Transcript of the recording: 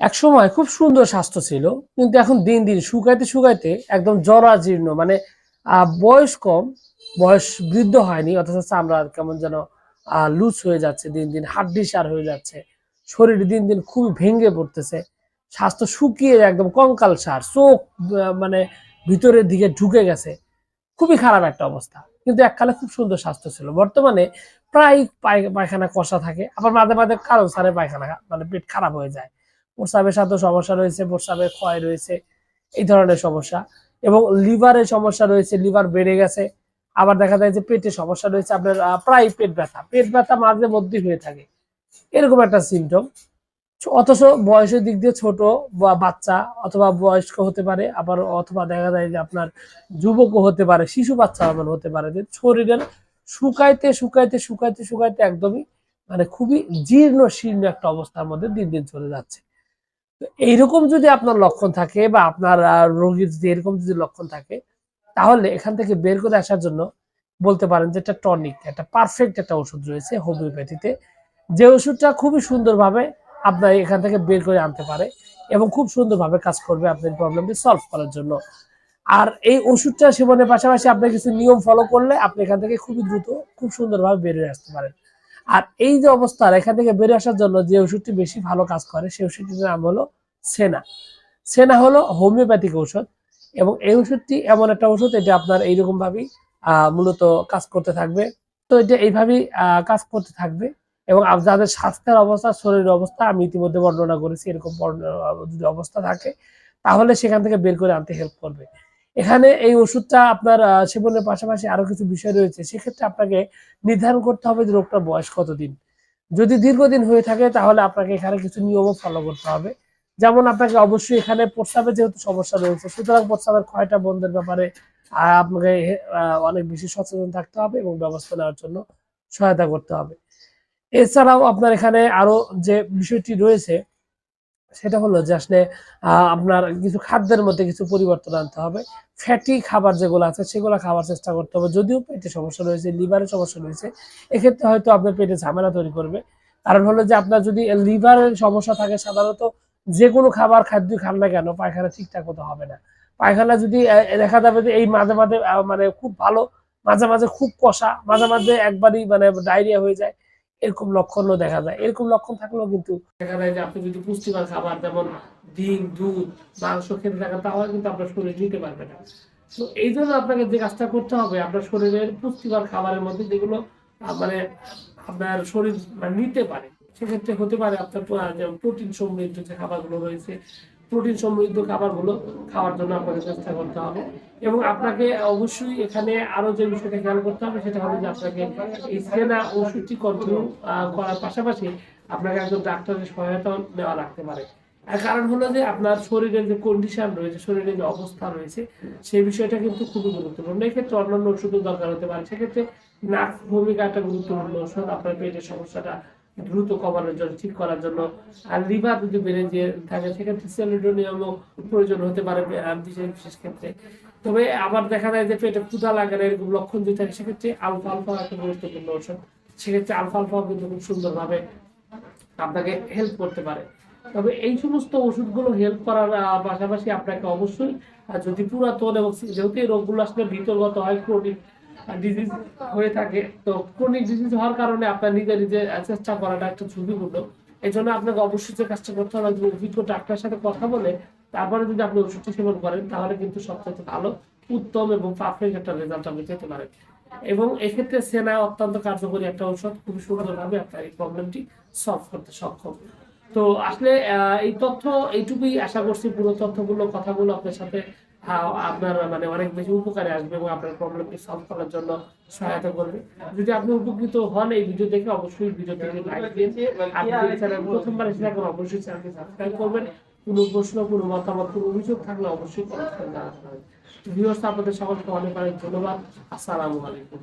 এক সময় খুব সুন্দর স্বাস্থ্য ছিল, কিন্তু এখন দিন দিন শুকাইতে শুকাইতে একদম জরাজীর্ণ মানে বয়স কম, বয়স বৃদ্ধ হয়নি, অথচ চামড়া কেমন যেন লুজ হয়ে যাচ্ছে, দিন দিন হাড্ডি সার হয়ে যাচ্ছে, শরীর দিন দিন খুবই ভেঙে পড়তেছে, স্বাস্থ্য শুকিয়ে একদম কঙ্কাল সার, চোখ মানে ভিতরের দিকে ঢুকে গেছে, খুবই খারাপ একটা অবস্থা, কিন্তু এককালে খুব সুন্দর স্বাস্থ্য ছিল, বর্তমানে প্রায় পায়- পায়খানা কষা থাকে, আবার মাঝে মাঝে কারণ সারে পায়খানা মানে পেট খারাপ হয়ে যায় প্রস্রাবের সাথে সমস্যা রয়েছে, প্রস্রাবের ক্ষয় রয়েছে, এই ধরনের সমস্যা। এবং লিভারের সমস্যা রয়েছে, লিভার বেড়ে গেছে। আবার দেখা যায় যে পেটে সমস্যা রয়েছে, আপনার প্রায় পেট ব্যথা। পেট ব্যথা মাঝে মধ্যেই হয়ে থাকে। এরকম একটা সিমটম অথচ বয়সের দিক দিয়ে ছোট বা বাচ্চা অথবা বয়স্ক হতে পারে, আবার অথবা দেখা যায় যে আপনার যুবকও হতে পারে, শিশু বাচ্চা এমন হতে পারে যে শরীরের শুকাইতে শুকাইতে শুকাইতে শুকাইতে একদমই মানে খুবই জীর্ণ শীর্ণ একটা অবস্থার মধ্যে দিন দিন চলে যাচ্ছে। এইরকম যদি আপনার লক্ষণ থাকে বা আপনার রোগীর যদি এরকম যদি লক্ষণ থাকে, তাহলে এখান থেকে বের করে আসার জন্য বলতে পারেন যে একটা টনিক, একটা পারফেক্ট একটা ওষুধ রয়েছে হোমিওপ্যাথিতে। যে ওষুধটা খুবই সুন্দরভাবে আপনার এখান থেকে বের করে আনতে পারে এবং খুব সুন্দরভাবে কাজ করবে আপনার প্রবলেমটি সলভ করার জন্য। আর এই ওষুধটা সেবনের পাশাপাশি আপনি কিছু নিয়ম ফলো করলে আপনি এখান থেকে খুবই দ্রুত, খুব সুন্দরভাবে বেরিয়ে আসতে পারেন। আর এই যে অবস্থা এখান থেকে বেরিয়ে আসার জন্য যে ওষুধটি বেশি ভালো কাজ করে সেই ওষুধটির নাম হলো সেনা। সেনা হলো হোমিওপ্যাথিক ঔষধ এবং এই ওষুধটি এমন একটা ওষুধ এটা আপনার এইরকম ভাবেই আহ, মূলত কাজ করতে থাকবে। তো এটা এইভাবেই কাজ করতে থাকবে এবং যাদের স্বাস্থ্যের অবস্থা শরীরের অবস্থা আমি ইতিমধ্যে বর্ণনা করেছি এরকম যদি অবস্থা থাকে তাহলে সেখান থেকে বের করে আনতে হেল্প করবে। এখানে এই ওষুধটা আপনার সেবনের পাশাপাশি আরও কিছু বিষয় রয়েছে। সেক্ষেত্রে আপনাকে নির্ধারণ করতে হবে যে রোগটার বয়স কতদিন। যদি দীর্ঘদিন হয়ে থাকে, তাহলে আপনাকে এখানে কিছু নিয়মও ফলো করতে হবে। যেমন আপনাকে অবশ্যই এখানে প্রস্রাবে যেহেতু সমস্যা রয়েছে, সুতরাং প্রস্রাবের ক্ষয়টা বন্ধের ব্যাপারে আপনাকে অনেক বেশি সচেতন থাকতে হবে এবং ব্যবস্থা নেওয়ার জন্য সহায়তা করতে হবে। এছাড়াও আপনার এখানে আরও যে বিষয়টি রয়েছে সেটা হলো যে আসলে আপনার কিছু খাদ্যের মধ্যে কিছু পরিবর্তন আনতে হবে। ফ্যাটি খাবার যেগুলো আছে, সেগুলো খাওয়ার চেষ্টা করতে হবে। যদিও পেটে সমস্যা রয়েছে, লিভারের সমস্যা রয়েছে, এক্ষেত্রে হয়তো আপনার পেটে ঝামেলা তৈরি করবে। কারণ হলো যে আপনার যদি লিভারের সমস্যা থাকে, সাধারণত যে কোনো খাবার খাদ্য খান না কেন, পায়খানা ঠিকঠাক মতো হবে না। পায়খানা যদি দেখা যাবে যে এই মাঝে মাঝে মানে খুব ভালো, মাঝে মাঝে খুব কষা, মাঝে মাঝে একবারই মানে ডায়রিয়া হয়ে যায় এরকম লক্ষণও দেখা যায়। এরকম লক্ষণ থাকলেও কিন্তু দেখা যায় যে আপনি যদি পুষ্টিকর খাবার যেমন ডিম, দুধ, মাংস খেতে থাকেন, তাহলে কিন্তু আপনার শরীর নিতে পারবে না। তো এই জন্য আপনাকে যে কাজটা করতে হবে, আপনার শরীরের পুষ্টিকর খাবারের মধ্যে যেগুলো মানে আপনার শরীর মানে নিতে পারে, সেক্ষেত্রে হতে পারে আপনার প্রোটিন সমৃদ্ধ যে খাবারগুলো রয়েছে প্রোটিন সমৃদ্ধ খাবারগুলো খাওয়ার জন্য আপনাকে চেষ্টা করতে হবে। এবং আপনাকে অবশ্যই এখানে আরও যে বিষয়টা খেয়াল করতে হবে, সেটা হলো যে আপনাকে সেনা ওষুধটি কন্টিনিউ করার পাশাপাশি আপনাকে একজন ডাক্তারের সহায়তা নেওয়া লাগতে পারে। আর কারণ হলো যে আপনার শরীরের যে কন্ডিশন রয়েছে, শরীরের যে অবস্থা রয়েছে, সেই বিষয়টা কিন্তু খুবই গুরুত্বপূর্ণ। এক্ষেত্রে অন্যান্য ওষুধের দরকার হতে পারে। সেক্ষেত্রে নার্স ভূমিকা একটা গুরুত্বপূর্ণ। ওষুধ আপনার পেটের সমস্যাটা দ্রুত কমানোর জন্য, ঠিক করার জন্য। আর লিভার যদি বেড়ে যে থাকে, সেক্ষেত্রে সেলিডোনিয়ামও প্রয়োজন হতে পারে বিশেষ ক্ষেত্রে। তবে আবার দেখা যায় যে পেটে ক্ষুধা লাগে না, এরকম লক্ষণ যদি থাকে, সেক্ষেত্রে আলফা আলফা একটা গুরুত্বপূর্ণ ওষুধ সেক্ষেত্রে আলফা আলফাও কিন্তু খুব সুন্দরভাবে আপনাকে হেল্প করতে পারে। তবে এই সমস্ত ওষুধগুলো হেল্প করার পাশাপাশি আপনাকে অবশ্যই যদি পুরাতন এবং যেহেতু এই রোগগুলো আসলে ভিতরগত হয় ক্রনিক ডিজিজ হয়ে থাকে, তো ক্রনিক ডিজিজ হওয়ার কারণে আপনার নিজে নিজে চেষ্টা করাটা একটা ঝুঁকিপূর্ণ। এই জন্য আপনাকে অবশ্যই যে কাজটা করতে হবে অভিজ্ঞ ডাক্তারের সাথে কথা বলে তারপরে যদি আপনি ওষুধটি সেবন করেন, তাহলে কিন্তু সবচেয়ে ভালো, উত্তম এবং পারফেক্ট একটা রেজাল্ট আপনি পেতে পারেন। এবং এক্ষেত্রে সেনা অত্যন্ত কার্যকরী একটা ঔষধ খুব সুন্দরভাবে আপনার এই প্রবলেমটি সলভ করতে সক্ষম। তো আসলে এই তথ্য, এইটুকুই আশা করছি পুরো তথ্যগুলো, কথাগুলো আপনার সাথে আহ, আপনার মানে অনেক বেশি উপকারে আসবে এবং আপনার প্রবলেমটি সলভ করার জন্য সহায়তা করবে। যদি আপনি উপকৃত হন এই ভিডিও দেখে অবশ্যই ভিডিও দিন আপনি চ্যানেল প্রথমবার এসে থাকেন অবশ্যই চ্যানেলকে সাবস্ক্রাইব করবেন। কোনো প্রশ্ন কোনো মতামত কোনো অভিযোগ থাকলে অবশ্যই কমেন্ট করে জানাতে হবে। ভিউয়ার্স আপনাদের সকলকে অনেক অনেক ধন্যবাদ। আসসালামু আলাইকুম।